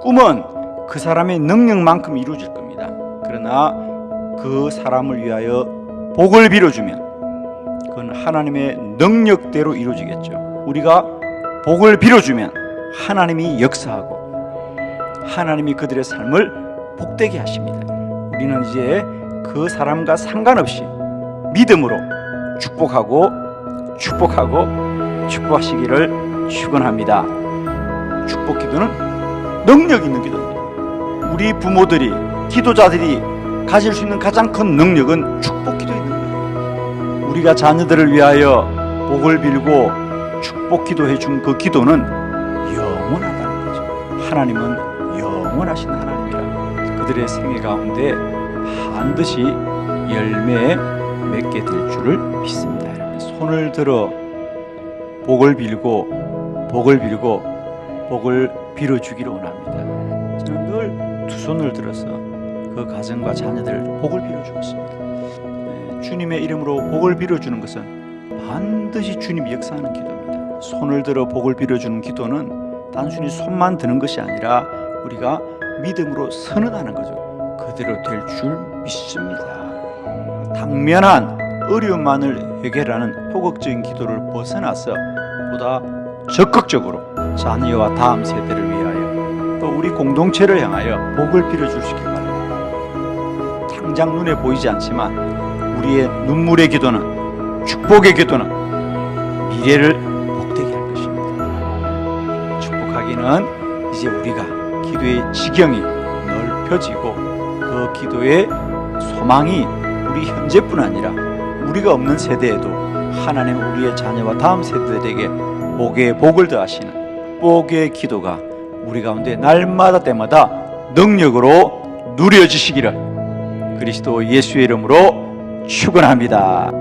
꿈은 그 사람의 능력만큼 이루어질 겁니다. 그러나 그 사람을 위하여 복을 빌어주면 그건 하나님의 능력대로 이루어지겠죠. 우리가 복을 빌어주면 하나님이 역사하고 하나님이 그들의 삶을 복되게 하십니다. 우리는 이제 그 사람과 상관없이 믿음으로 축복하고 축복하고 축복하시기를 축원합니다. 축복 기도는 능력 있는 기도입니다. 우리 부모들이 기도자들이 가질 수 있는 가장 큰 능력은 축복 기도의 능력. 우리가 자녀들을 위하여 복을 빌고 축복 기도해 준 그 기도는 영원하다는 거죠. 하나님은 영원하신 하나님이라 그들의 생애 가운데 반드시 열매 맺게 될 줄을 믿습니다. 손을 들어 복을 빌고 복을 빌고 복을 빌어주기를 원합니다. 저는 늘 두 손을 들어서 그 가정과 자녀들 복을 빌어주고 있습니다. 네, 주님의 이름으로 복을 빌어주는 것은 반드시 주님이 역사하는 기도입니다. 손을 들어 복을 빌어주는 기도는 단순히 손만 드는 것이 아니라 우리가 믿음으로 선언하는 거죠. 그대로 될 줄 믿습니다. 당면한 어려움만을 해결하는 토극적인 기도를 벗어나서 보다 적극적으로 자녀와 다음 세대를 위하여 또 우리 공동체를 향하여 복을 빌어줄 수 있길 바랍니다. 당장 눈에 보이지 않지만 우리의 눈물의 기도는 축복의 기도는 미래를 복되게 할 것입니다. 축복하기는 이제 우리가 기도의 지경이 넓혀지고 그 기도의 소망이 우리 현재뿐 아니라 우리가 없는 세대에도 하나님 우리의 자녀와 다음 세대들에게 복의 복을 더하시는 복의 기도가 우리 가운데 날마다 때마다 능력으로 누려지시기를 그리스도 예수의 이름으로 축원합니다.